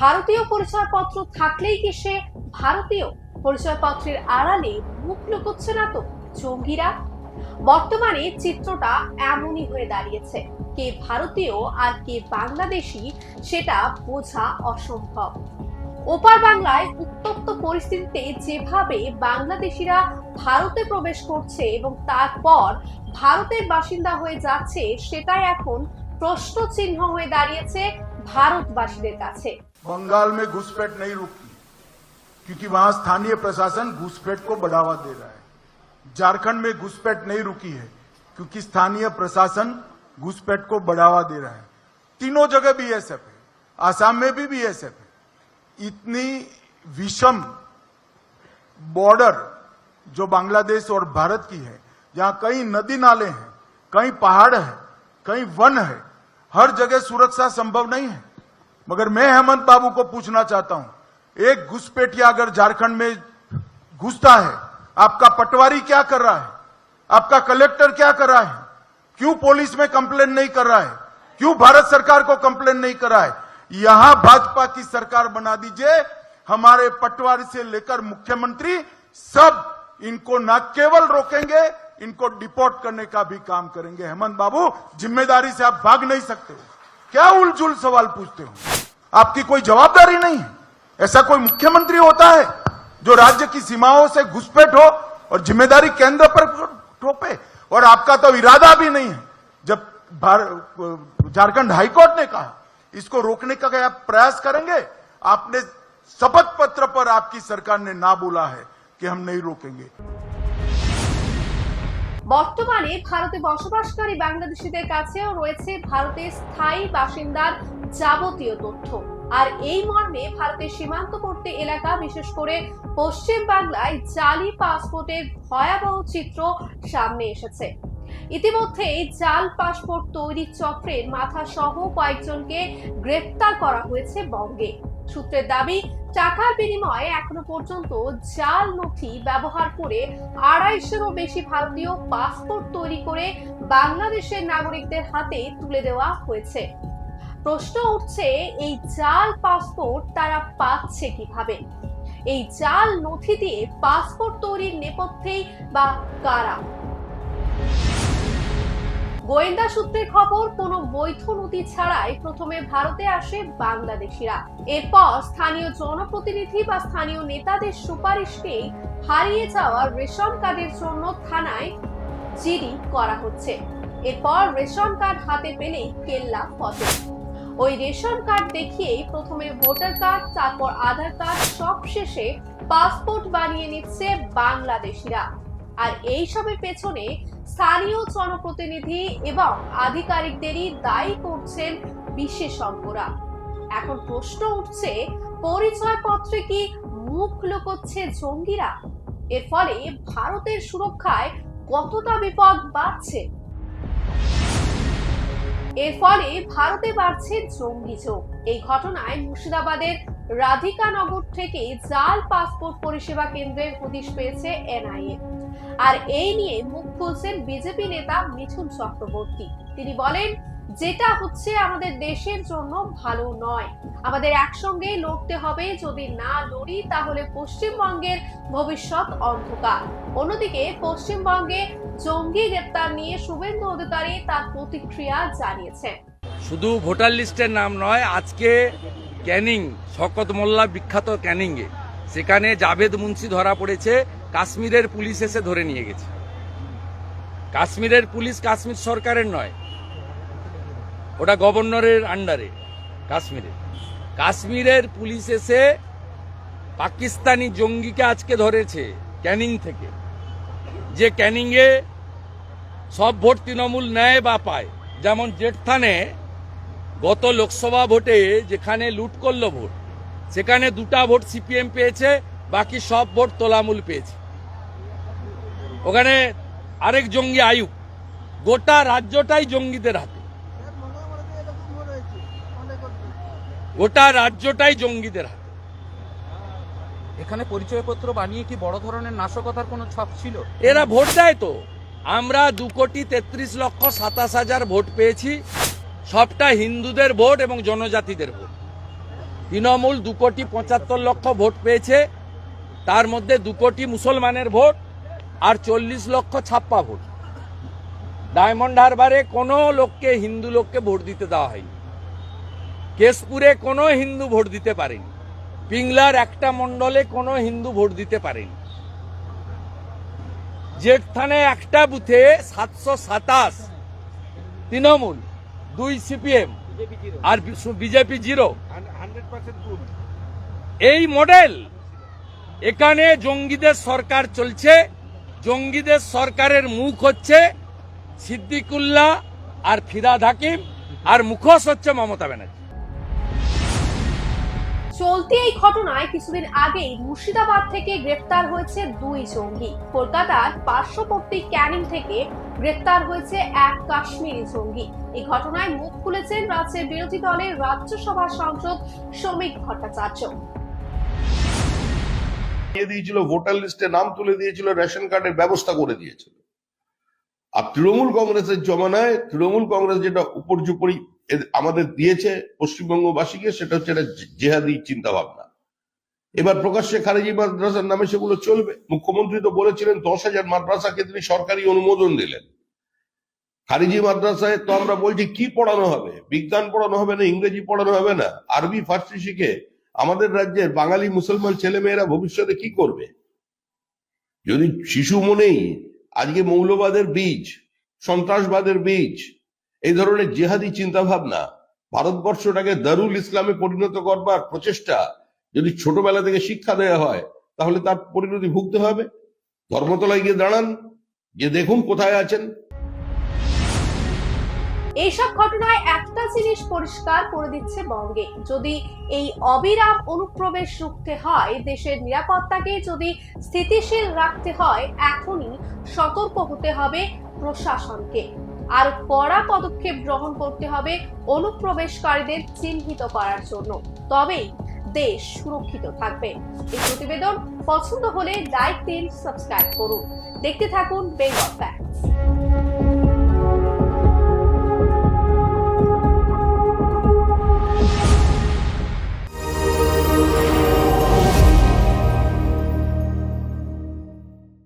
ভারতীয় পরিচয়পত্র থাকলেই কি সে ভারতীয় পরিচয়পত্রের আড়ালে মুখ লুকোচ্ছে না তো জঙ্গিরা? বর্তমানে চিত্রটা এমনই হয়ে দাঁড়িয়েছে। কে ভারতীয় আর কে বাংলাদেশি সেটা বোঝা অসম্ভব। ওপার বাংলায় উত্তপ্ত পরিস্থিতিতে যেভাবে বাংলাদেশিরা ভারতে প্রবেশ করছে এবং তারপর ভারতের বাসিন্দা হয়ে যাচ্ছে, সেটাই এখন প্রশ্ন চিহ্ন হয়ে দাঁড়িয়েছে ভারতবাসীদের কাছে। बंगाल में घुसपैठ नहीं रुकी क्योंकि वहाँ स्थानीय प्रशासन घुसपैठ को बढ़ावा दे रहा है। झारखंड में घुसपैठ नहीं रुकी है, क्योंकि स्थानीय प्रशासन घुसपैठ को बढ़ावा दे रहा है। तीनों जगह बीएसएफ है, आसाम में भी बीएसएफ है। इतनी विषम बॉर्डर जो बांग्लादेश और भारत की है, जहाँ कई नदी नाले हैं, कई पहाड़ है, कई वन है, हर जगह सुरक्षा संभव नहीं है। मगर मैं हेमंत बाबू को पूछना चाहता हूँ। एक घुसपैठिया अगर झारखंड में घुसता है, आपका पटवारी क्या कर रहा है? आपका कलेक्टर क्या कर रहा है? क्यों पुलिस में कंप्लेन नहीं कर रहा है? क्यों भारत सरकार को कंप्लेन नहीं कर रहा है? यहाँ भाजपा की सरकार बना दीजिए, हमारे पटवारी से लेकर मुख्यमंत्री सब इनको न केवल रोकेंगे, इनको डिपोर्ट करने का भी काम करेंगे। हेमंत बाबू, ज़िम्मेदारी से आप भाग नहीं सकते हो। क्या उलझुल सवाल पूछते हो? आपकी कोई जवाबदारी नहीं है। ऐसा कोई मुख्यमंत्री होता है जो राज्य की सीमाओं से घुसपैठ हो और ज़िम्मेदारी केंद्र पर ठोपे और आपका तो इरादा भी नहीं है। जब झारखंड हाईकोर्ट ने कहा, इसको रोकने का क्या प्रयास करेंगे? आपने शपथ पत्र पर आपकी सरकार ने ना बोला है कि हम नहीं रोकेंगे। বর্তমানে ভারতে বসবাসকারী বাংলাদেশিদের কাছেও রয়েছে ভারতের স্থায়ী বাসিন্দার যাবতীয় তথ্য। আর এই মর্মে ভারতের সীমান্তবর্তী এলাকা, বিশেষ করে পশ্চিম বাংলায় জালি পাসপোর্টের ভয়াবহ চিত্র সামনে এসেছে। ইতিমধ্যে জাল পাসপোর্ট তৈরির চক্রের মাথা সহ কয়েকজনকে গ্রেফতার করা হয়েছে বঙ্গে। সূত্রের দাবি টাকার বিনিময়ে এখনও পর্যন্ত জাল নথি ব্যবহার করে আড়াইশোরও বেশি ভারতীয় পাসপোর্ট তৈরি করে বাংলাদেশের নাগরিকদের হাতে তুলে দেওয়া হয়েছে। প্রশ্ন উঠছে, এই জাল পাসপোর্ট তারা পাচ্ছে কীভাবে? এই জাল নথি দিয়ে পাসপোর্ট তৈরির নেপথ্যেই বা কারা? গোয়েন্দা সূত্রের খবর, কোনো বৈধ নথি ছাড়াই প্রথমে ভারতে আসে বাংলাদেশিরা। এরপর স্থানীয় জনপ্রতিনিধি বা স্থানীয় নেতাদের সুপারিশ সুপারিশকে হারিয়ে যাওয়া রেশন কার্ডের জন্য থানায় জিডি করা হচ্ছে। এরপর রেশন কার্ড হাতে পেলেই কেল্লা ফতে ওই রেশন কার্ড দেখিয়েই প্রথমে ভোটার কার্ড, তারপর আধার কার্ড, সব শেষে পাসপোর্ট বানিয়ে নিচ্ছে বাংলাদেশিরা। আর এই সবের পেছনে স্থানীয় জনপ্রতিনিধি এবং আধিকারিকদেরই দায়ী করছেন বিশেষজ্ঞরা। এখন প্রশ্ন উঠছে, পরিচয়পত্রে কি মুখ লুকোচ্ছে জঙ্গিরা? এর ফলে ভারতের সুরক্ষায় কতটা বিপদ বাড়ছে? এর ফলে ভারতে বাড়ছে জঙ্গি চোখ। এই ঘটনায় মুর্শিদাবাদের রাধিকানগর থেকে জাল পাসপোর্ট পরিষেবা কেন্দ্রের হদিশ পেয়েছে এনআইএ। আর এই নিয়ে মুখ খুলছেন বিজেপি নেতা মিঠুন চক্রবর্তী। তিনি বলেন, যেটা হচ্ছে আমাদের দেশের জন্য ভালো নয়। আমাদের একসঙ্গে লড়তে হবে, যদি না লড়ি তাহলে পশ্চিমবঙ্গের ভবিষ্যৎ অন্ধকার। অন্যদিকে পশ্চিমবঙ্গে জঙ্গি গ্রেপ্তার নিয়ে শুভেন্দু অধিকারী তার প্রতিক্রিয়া জানিয়েছেন। শুধু ভোটার লিস্টের নাম নয়, আজকে ক্যানিং, শকত মোল্লা বিখ্যাত ক্যানিংয়ে। সেখানে জাভেদ মুন্সি ধরা পড়েছে কাশ্মীরের পুলিশ এসে ধরে নিয়ে গেছে। কাশ্মীরের পুলিশ কাশ্মীর সরকারের নয়। ওটা গভর্নরের আন্ডারে কাশ্মীরে কাশ্মীরের পুলিশ এসে পাকিস্তানি জঙ্গিকে আজকে ধরেছে ক্যানিং থেকে। যে ক্যানিংয়ে সব ভোট তৃণমূল নেয় বা পায়। যেমন জেঠথানে গত লোকসভা ভোটে যেখানে লুট করল ভোট, সেখানে দুটা ভোট সিপিএম পেয়েছে, বাকি সব ভোট তোলামূল পেয়েছে। ওখানে আরেক জঙ্গি আয়ুব গোটা রাজ্যটাই জঙ্গিদের হাতে। গোটা রাজ্যটাই জঙ্গিদের হাতে। এখানে পরিচয়পত্র বানিয়ে কি বড় ধরনের নাশকতার কোনো ছক ছিল? এরা ভোট দেয় তো। আমরা দু কোটি তেত্রিশ লক্ষ সাতাশ হাজার ভোট পেয়েছি। সবটা হিন্দুদের ভোট এবং জনজাতিদের ভোট। তৃণমূল দু কোটি পঁচাত্তর লক্ষ ভোট পেয়েছে। তার মধ্যে দু কোটি মুসলমানের ভোট। আর চল্লিশ লক্ষ ছাপ্পা ভোট। ডায়মন্ড হারবারে কোনো লোককে, হিন্দু লোককে ভোট দিতে দেওয়া হয়নি। কেশপুরে কোনো হিন্দু ভোট দিতে পারেনি। পিংলার একটা মণ্ডলে কোনো হিন্দু ভোট দিতে পারেনি। জেঠথানে একটা বুথে সাতশো সাতাশ তৃণমূল, দুই সিপিএম আর বিজেপি জিরো। এই মডেল, এখানে জঙ্গিদের সরকার চলছে। জঙ্গিদের সরকারের মুখ হচ্ছে সিদ্দিকুল্লাহ আর ফিরাদ হাকিম আর মুখোশ হচ্ছে মমতা ব্যানার্জি। চলতি এই ঘটনায় কিছুদিন আগেই মুর্শিদাবাদ থেকে গ্রেফতার হয়েছে দুই জঙ্গি। কলকাতার পার্শ্ববর্তী ক্যানিং থেকে গ্রেফতার হয়েছে এক কাশ্মীরি জঙ্গি। এই ঘটনায় মুখ খুলেছেন রাজ্যের বিরোধী দলের রাজ্যসভা সাংসদ শ্রমিক ভট্টাচার্য। দিয়ে দিয়েছিল ভোটার লিস্টে নাম তুলে দিয়েছিল রেশন কার্ডের ব্যবস্থা করে দিয়েছিল। আর তৃণমূল কংগ্রেসের জমানায় তৃণমূল কংগ্রেস যেটা উপর্যুপরি আমাদের দিয়েছে পশ্চিমবঙ্গবাসীকে, সেটা হচ্ছে একটা জেহাদি চিন্তা ভাবনা এবার প্রকাশ্যে খারেজি মাদ্রাসার নামে সেগুলো চলবে। মুখ্যমন্ত্রী তো বলেছিলেন, দশ হাজার মাদ্রাসাকে তিনি সরকারি অনুমোদন দিলেন। খারিজি মাদ্রাসায় তো আমরা বলছি, কি পড়ানো হবে? বিজ্ঞান পড়ানো হবে না, ইংরেজি পড়ানো হবে না? আরবি, ফার্সি শিখে আমাদের রাজ্যের বাঙালি মুসলমান ছেলেমেয়েরা ভবিষ্যতে কি করবে? যদি শিশু মনেই আজকে মৌলবাদের বীজ, সন্ত্রাসবাদের বীজ, এই ধরনের জেহাদি চিন্তা ভাবনা ভারতবর্ষটাকে দারুল ইসলামে পরিণত করবার প্রচেষ্টা যদি ছোটবেলা থেকে শিক্ষা দেওয়া হয়, তাহলে তার পরিণতি ভুগতে হবে। ধর্মতলায় গিয়ে দাঁড়ান যে দেখুন কোথায় আছেন। এইসব ঘটনায় একটা জিনিস পরিষ্কার করে দিচ্ছে বঙ্গে। যদি এই অবিরাম অনুপ্রবেশ রুখতে হয়, দেশের নিরাপত্তাকে যদি স্থিতিশীল রাখতে হয়, এখনই সতর্ক হতে হবে প্রশাসনকে। আর কড়া পদক্ষেপ গ্রহণ করতে হবে অনুপ্রবেশকারীদের চিহ্নিত করার জন্য। তবেই দেশ সুরক্ষিত থাকবে। এই প্রতিবেদন পছন্দ হলে লাইক দিন, সাবস্ক্রাইব করুন। দেখতে থাকুন বেঙ্গল ফ্যাক্ট